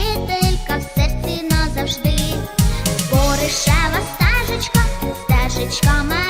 вчителька в серці назавжди, Боришева стежечка, стежечка мене.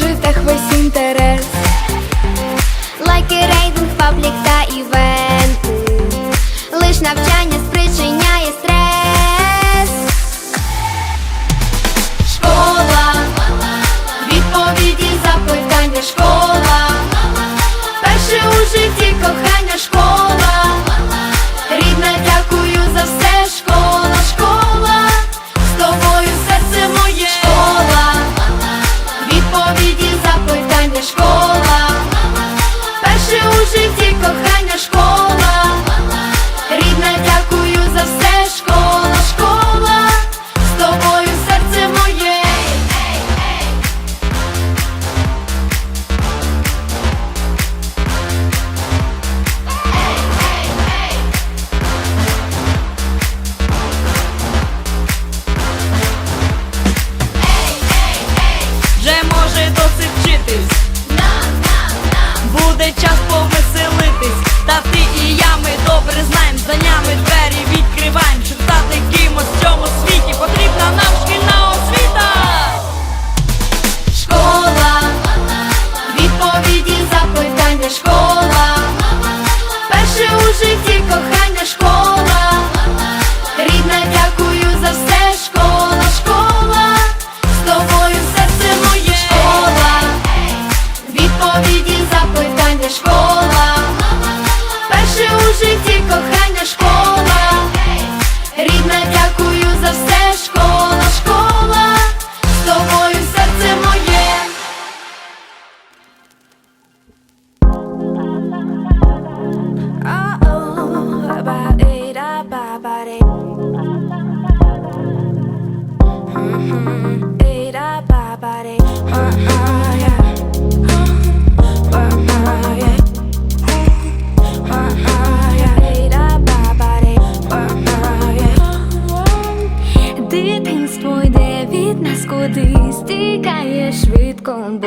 житах весь інтерес.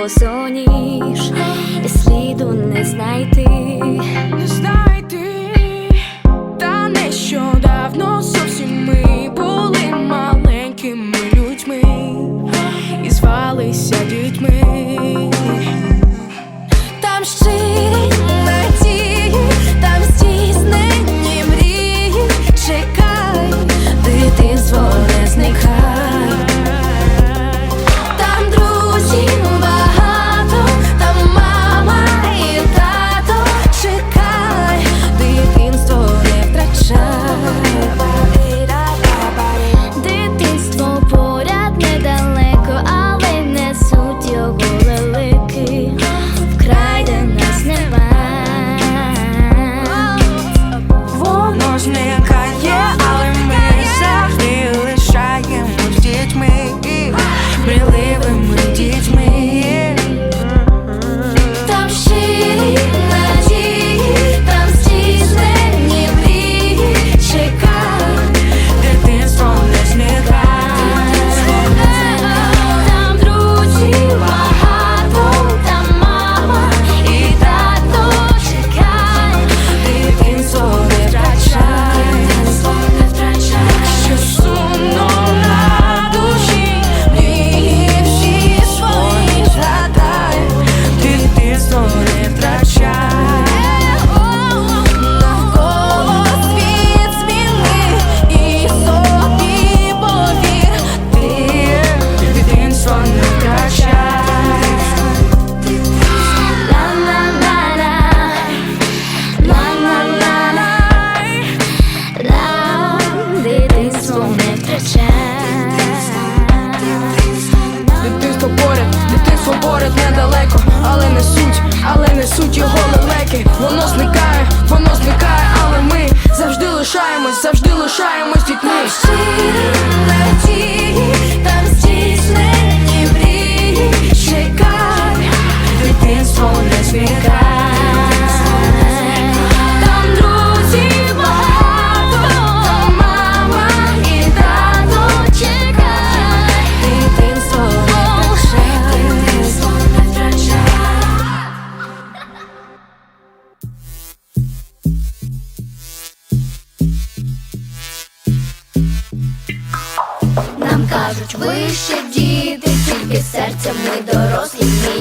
soon кажуть, ви ще діти, тільки серцем ми дорослі.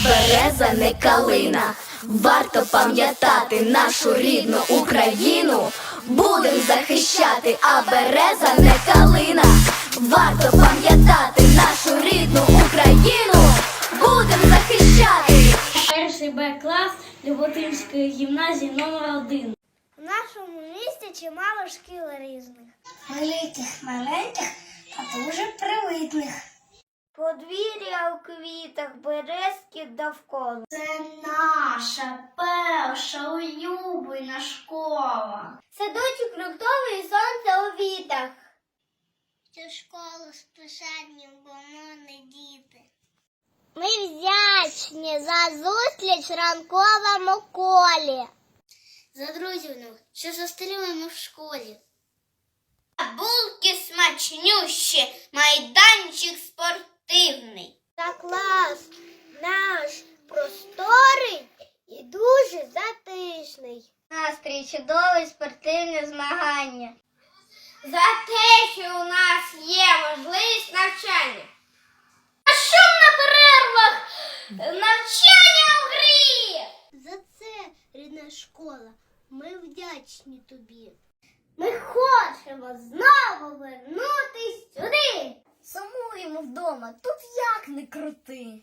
береза не калина. Варто пам'ятати нашу рідну Україну, будем захищати, а береза не калина. Варто пам'ятати нашу рідну Україну, будем захищати. Перший Б клас Люботинської гімназії номер 1 В нашому місті чимало шкіл різних. Великих, маленьких. квітах березки довкола. Це наша перша улюблена школа. Садочок люктовий сонце у вітах. Цю школу списання, бо ми діти. Ми вдячні за зустріч ранковому колі. За друзів, що зустрілимо в школі. Булки смачнющі, майданчик спортивний та клас наш просторий і дуже затишний. Настрій чудовий спортивне змагання. За те, що у нас є можливість навчання. А що на перервах навчання в грі? За це рідна школа. Ми вдячні тобі. Ми хочемо знову вернутись сюди. Сумуємо вдома, тут як не крути.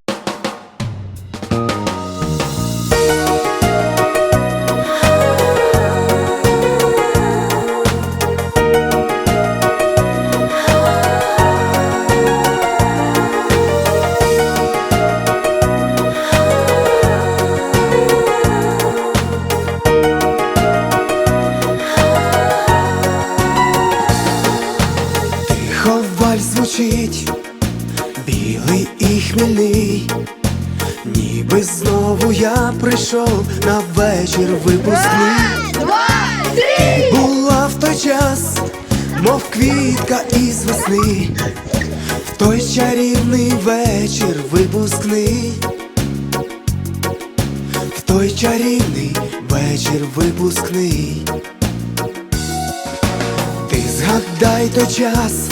Той час, мов квітка із весни, в той чарівний вечір випускний, в той чарівний вечір випускний. Ти згадай той час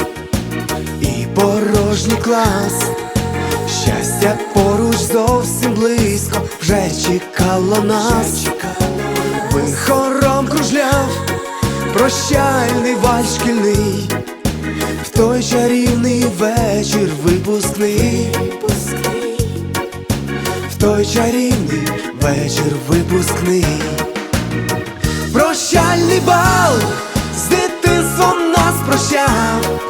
і порожній клас. Щастя поруч зовсім близько вже чекало нас. Вихором кружляв прощальний вальс шкільний, в той чарівний вечір випускний, в той чарівний вечір випускний, прощальний бал з дитинством нас прощав.